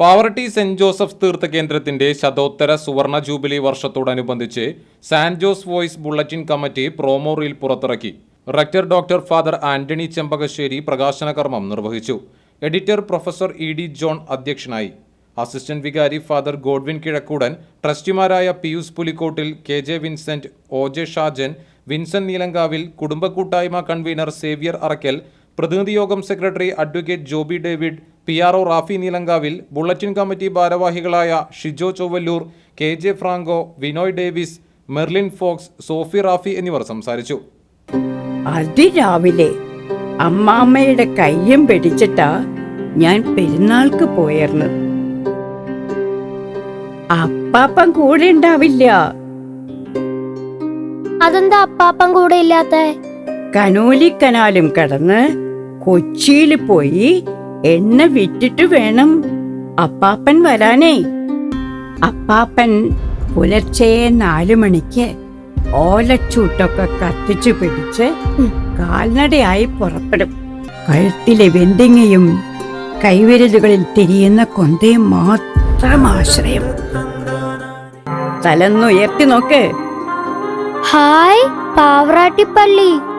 Pavaratti saint Joseph തീർത്ഥ കേന്ദ്രത്തിന്റെ ശതോത്തര സുവർണ jubilee വർഷത്തോടനുബന്ധിച്ച് Saint Jose voice bulletin committee promo reel പുറത്തിറക്കി. Rector doctor father Antony Chempakassery പ്രകാശന കർമ്മം നിർവഹിച്ചു. Editor professor E D John അധ്യക്ഷനായി. അസിസ്റ്റന്റ് വികാരി father Godwin Kizhakkoodan ട്രസ്റ്റിമാരായ Pius Pulikkottil K J Vincent O J Shajan Vincent Neelankavil കുടുംബ കൂട്ടായ്മ convener Xavier Arakkal പ്രതിനിധിയോഗം secretary advocate Joby David P R O Rafi Neelankavil bulletin committee ഭാരവാഹികളായ Shijo Chowallur K J Franco Vinoy Davis Merlin Fox Sophie Rafi എന്നിവർ സംസാരിച്ചു. അതിരാവിലെ അമ്മാമ്മയുടെ കയ്യും പിടിച്ചിട്ടാ ഞാൻ പെരുന്നാൾക്ക് പോയിരുന്നു അപ്പാപ്പൻ കൂടെ ഉണ്ടാവില്ല. അതെന്താ അപ്പാപ്പൻ കൂടെ ഇല്ലാത്ത? കനോലിക്കനാലും കടന്ന് കൊച്ചിയിൽ പോയി എണ്ണ വിറ്റിട്ട് വേണം അപ്പാപ്പൻ വരാനേ. അപ്പാപ്പൻ പുലർച്ചെ നാലു മണിക്ക് ഓലച്ചൂട്ടൊക്കെ കത്തിച്ചു പിടിച്ച് കാൽനടയായി പുറപ്പെടും. കഴുത്തിലെ വെണ്ടിങ്ങയും കൈവിരലുകളിൽ തിരിയുന്ന കൊന്തയും മാത്രം ആശ്രയം. തലന്നുയർത്തി നോക്ക്. ഹായ് പാവറാട്ടിപ്പള്ളി.